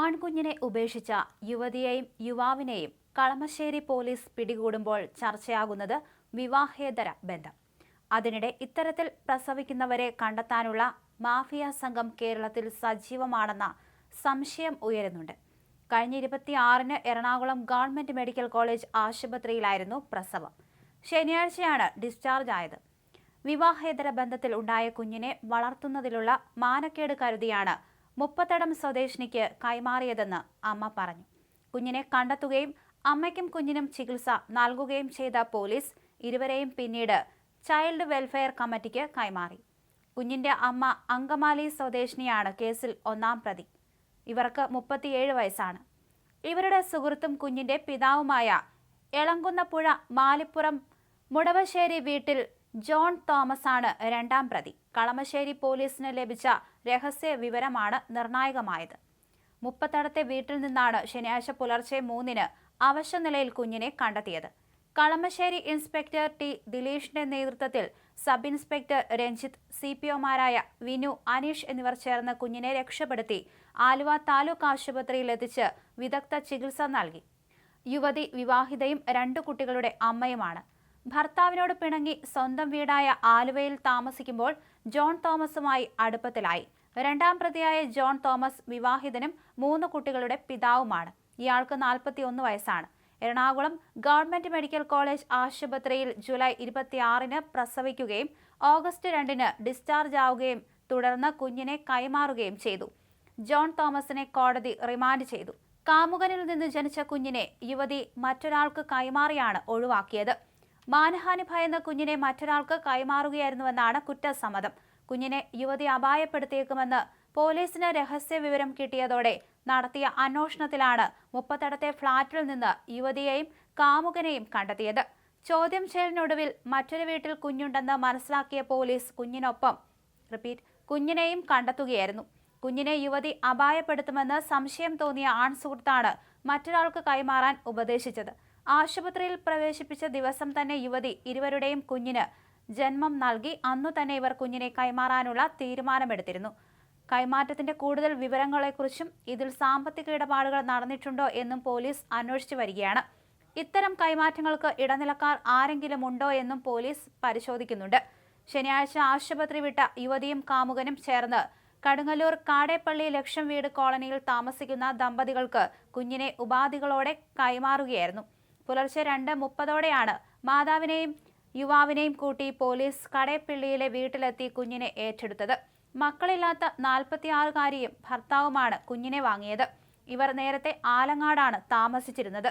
ആൺകുഞ്ഞിനെ ഉപേക്ഷിച്ച യുവതിയെയും യുവാവിനെയും കളമശ്ശേരി പോലീസ് പിടികൂടുമ്പോൾ ചർച്ചയാകുന്നത് വിവാഹേതര ബന്ധം. അതിനിടെ ഇത്തരത്തിൽ പ്രസവിക്കുന്നവരെ കണ്ടെത്താനുള്ള മാഫിയ സംഘം കേരളത്തിൽ സജീവമാണെന്ന സംശയം ഉയരുന്നുണ്ട്. കഴിഞ്ഞ ഇരുപത്തിയാറിന് എറണാകുളം ഗവൺമെന്റ് മെഡിക്കൽ കോളേജ് ആശുപത്രിയിലായിരുന്നു പ്രസവം. ശനിയാഴ്ചയാണ് ഡിസ്ചാർജ് ആയത്. വിവാഹേതര ബന്ധത്തിൽ ഉണ്ടായ കുഞ്ഞിനെ വളർത്തുന്നതിലുള്ള മാനക്കേട് കരുതിയാണ് മുപ്പത്തടം സ്വദേശിനിക്ക് കൈമാറിയതെന്ന് അമ്മ പറഞ്ഞു. കുഞ്ഞിനെ കണ്ടെത്തുകയും അമ്മയ്ക്കും കുഞ്ഞിനും ചികിത്സ നൽകുകയും ചെയ്ത പോലീസ് ഇരുവരെയും പിന്നീട് ചൈൽഡ് വെൽഫെയർ കമ്മിറ്റിക്ക് കൈമാറി. കുഞ്ഞിന്റെ അമ്മ അങ്കമാലി സ്വദേശിനിയാണ് കേസിൽ ഒന്നാം പ്രതി. ഇവർക്ക് മുപ്പത്തിയേഴ് വയസ്സാണ്. ഇവരുടെ സുഹൃത്തും കുഞ്ഞിന്റെ പിതാവുമായ എളങ്കുന്നപ്പുഴ മാലിപ്പുറം മുടവശ്ശേരി വീട്ടിൽ ജോൺ തോമസ് ആണ് രണ്ടാം പ്രതി. കളമശ്ശേരി പോലീസിന് ലഭിച്ച രഹസ്യ വിവരമാണ് നിർണായകമായത്. മുപ്പത്തടത്തെ വീട്ടിൽ നിന്നാണ് ശനിയാഴ്ച പുലർച്ചെ മൂന്നിന് അവശനിലയിൽ കുഞ്ഞിനെ കണ്ടെത്തിയത്. കളമശ്ശേരി ഇൻസ്പെക്ടർ ടി ദിലീഷിന്റെ നേതൃത്വത്തിൽ sub inspector Ranjith C P ഒമാരായ Vinu Aneesh എന്നിവർ ചേർന്ന് കുഞ്ഞിനെ രക്ഷപ്പെടുത്തി ആലുവ താലൂക്ക് ആശുപത്രിയിൽ എത്തിച്ച് വിദഗ്ധ ചികിത്സ നൽകി. യുവതി വിവാഹിതയും രണ്ടു കുട്ടികളുടെ അമ്മയുമാണ്. ഭർത്താവിനോട് പിണങ്ങി സ്വന്തം വീടായ ആലുവയിൽ താമസിക്കുമ്പോൾ ജോൺ തോമസുമായി അടുപ്പത്തിലായി. രണ്ടാം പ്രതിയായ ജോൺ തോമസ് വിവാഹിതനും മൂന്ന് കുട്ടികളുടെ പിതാവുമാണ്. ഇയാൾക്ക് നാൽപ്പത്തിയൊന്ന് വയസ്സാണ്. എറണാകുളം ഗവൺമെന്റ് മെഡിക്കൽ കോളേജ് ആശുപത്രിയിൽ ജൂലൈ ഇരുപത്തിയാറിന് പ്രസവിക്കുകയും ഓഗസ്റ്റ് രണ്ടിന് ഡിസ്ചാർജ് ആവുകയും തുടർന്ന് കുഞ്ഞിനെ കൈമാറുകയും ചെയ്തു. ജോൺ തോമസിനെ കോടതി റിമാൻഡ് ചെയ്തു. കാമുകനിൽ നിന്ന് ജനിച്ച കുഞ്ഞിനെ യുവതി മറ്റൊരാൾക്ക് കൈമാറിയാണ് ഒഴിവാക്കിയത്. മാനഹാനി ഭയന്ന കുഞ്ഞിനെ മറ്റൊരാൾക്ക് കൈമാറുകയായിരുന്നുവെന്നാണ് കുറ്റസമ്മതം. കുഞ്ഞിനെ യുവതി അപായപ്പെടുത്തിയേക്കുമെന്ന് പോലീസിന് രഹസ്യ വിവരം കിട്ടിയതോടെ നടത്തിയ അന്വേഷണത്തിലാണ് മുപ്പത്തടത്തെ ഫ്ളാറ്റിൽ നിന്ന് യുവതിയെയും കാമുകനെയും കണ്ടെത്തിയത്. ചോദ്യം ചെയ്യലിനൊടുവിൽ മറ്റൊരു വീട്ടിൽ കുഞ്ഞുണ്ടെന്ന് മനസ്സിലാക്കിയ പോലീസ് കുഞ്ഞിനൊപ്പം റിപ്പീറ്റ് കുഞ്ഞിനെയും കണ്ടെത്തുകയായിരുന്നു. കുഞ്ഞിനെ യുവതി അപായപ്പെടുത്തുമെന്ന് സംശയം തോന്നിയ ആൺസുഹൃത്താണ് മറ്റൊരാൾക്ക് കൈമാറാൻ ഉപദേശിച്ചത്. ആശുപത്രിയിൽ പ്രവേശിപ്പിച്ച ദിവസം തന്നെ യുവതി ഇരുവരുടെയും കുഞ്ഞിന് ജന്മം നൽകി അന്നു തന്നെ ഇവർ കുഞ്ഞിനെ കൈമാറാനുള്ള തീരുമാനമെടുത്തിരുന്നു. കൈമാറ്റത്തിന്റെ കൂടുതൽ വിവരങ്ങളെക്കുറിച്ചും ഇതിൽ സാമ്പത്തിക ഇടപാടുകൾ നടന്നിട്ടുണ്ടോ എന്നും പോലീസ് അന്വേഷിച്ചു വരികയാണ്. ഇത്തരം കൈമാറ്റങ്ങൾക്ക് ഇടനിലക്കാർ ആരെങ്കിലും ഉണ്ടോ എന്നും പോലീസ് പരിശോധിക്കുന്നുണ്ട്. ശനിയാഴ്ച ആശുപത്രി വിട്ട യുവതിയും കാമുകനും ചേർന്ന് കടുങ്ങല്ലൂർ കാടേപ്പള്ളി ലക്ഷം വീട് കോളനിയിൽ താമസിക്കുന്ന ദമ്പതികൾക്ക് കുഞ്ഞിനെ ഉപാധികളോടെ കൈമാറുകയായിരുന്നു. പുലർച്ചെ രണ്ട് മുപ്പതോടെയാണ് മാതാവിനെയും യുവാവിനെയും കൂട്ടി പോലീസ് കടയപ്പിള്ളിയിലെ വീട്ടിലെത്തി കുഞ്ഞിനെ ഏറ്റെടുത്തത്. മക്കളില്ലാത്ത നാൽപ്പത്തിയാറുകാരിയും ഭർത്താവുമാണ് കുഞ്ഞിനെ വാങ്ങിയത്. ഇവർ നേരത്തെ ആലങ്ങാടാണ് താമസിച്ചിരുന്നത്.